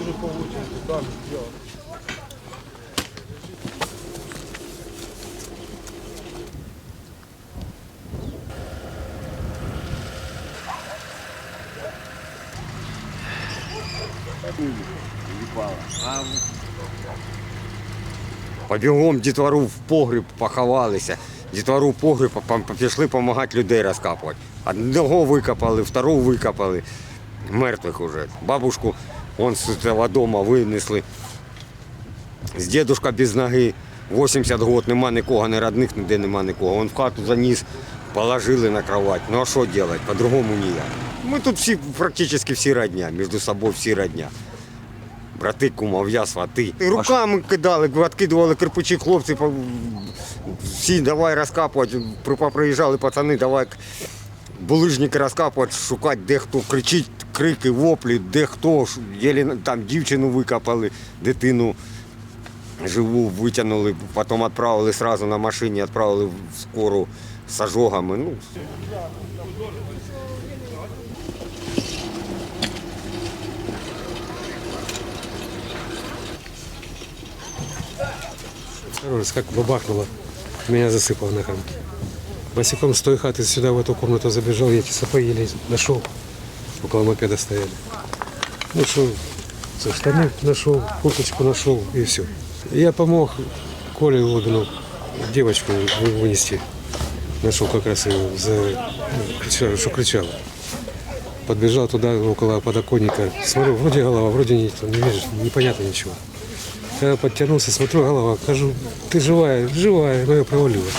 уже по очереди, там, Побігом дітвору в погріб поховалися. Дітвору в погріб пішли допомагати людей розкапувати. Одного викопали, второго викопали. Мертвих уже. Бабушку вон з цього дому винесли. З дідушка без ноги. 80 років, нема нікого, ні родних, ніде нема нікого. Он в хату заніс, положили на кровать. Ну а що робити? По-другому ніяк. Ми тут всі, практично всі родня, між собою всі родня. Брати, кумов'я, свати. І руками кидали, відкидували кирпичі хлопці. Всі давай розкапувати. При- Приїжджали пацани, давай булижники розкапувати, шукати, де хто кричить, крики, воплі, де хто, єлі там дівчину викопали, дитину живу витягнули, потім відправили одразу на машині, відправили в скору з ожогами. Ну, как бабахнуло, меня засыпало на хамке. Босиком с той хаты сюда, в эту комнату забежал, я эти сапоги еле нашел, около мопеда стояли. Ну что, штаны нашел, курточку нашел и все. Я помог Коле Логину девочку вы- вынести. Нашел как раз ее, за, кричала, что кричала. Подбежал туда, около подоконника. Смотрю, вроде голова, вроде нет, не вижу, непонятно ничего. Когда подтянулся, смотрю, голова, кажу, ты живая, живая, но я провалилась.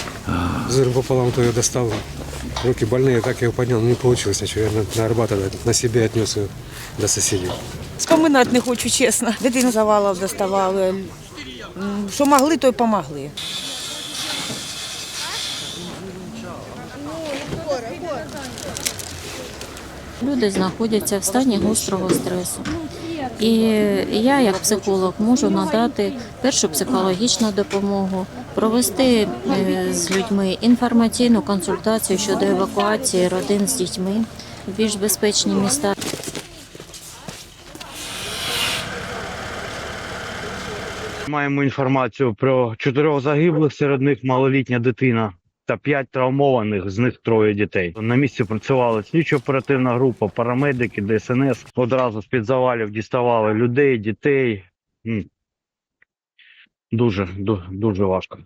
Зыром пополам то я достал. Руки больные, так я его поднял, но не получилось ничего. Я на, на Арбат тогда на себе отнес ее до соседей. Споминати не хочу, чесно. Дитину завалів доставали. М, Що могли, то й помогли. Люди знаходяться в стані гострого стресу. І я, як психолог, можу надати першу психологічну допомогу, провести е, з людьми інформаційну консультацію щодо евакуації родин з дітьми в більш безпечні міста. Маємо інформацію про чотирьох загиблих, серед них малолітня дитина та п'ять травмованих, з них троє дітей. На місці працювала слідчо-оперативна група, парамедики, ДСНС. Одразу з-під завалів діставали людей, дітей. Дуже, Дуже, дуже важко.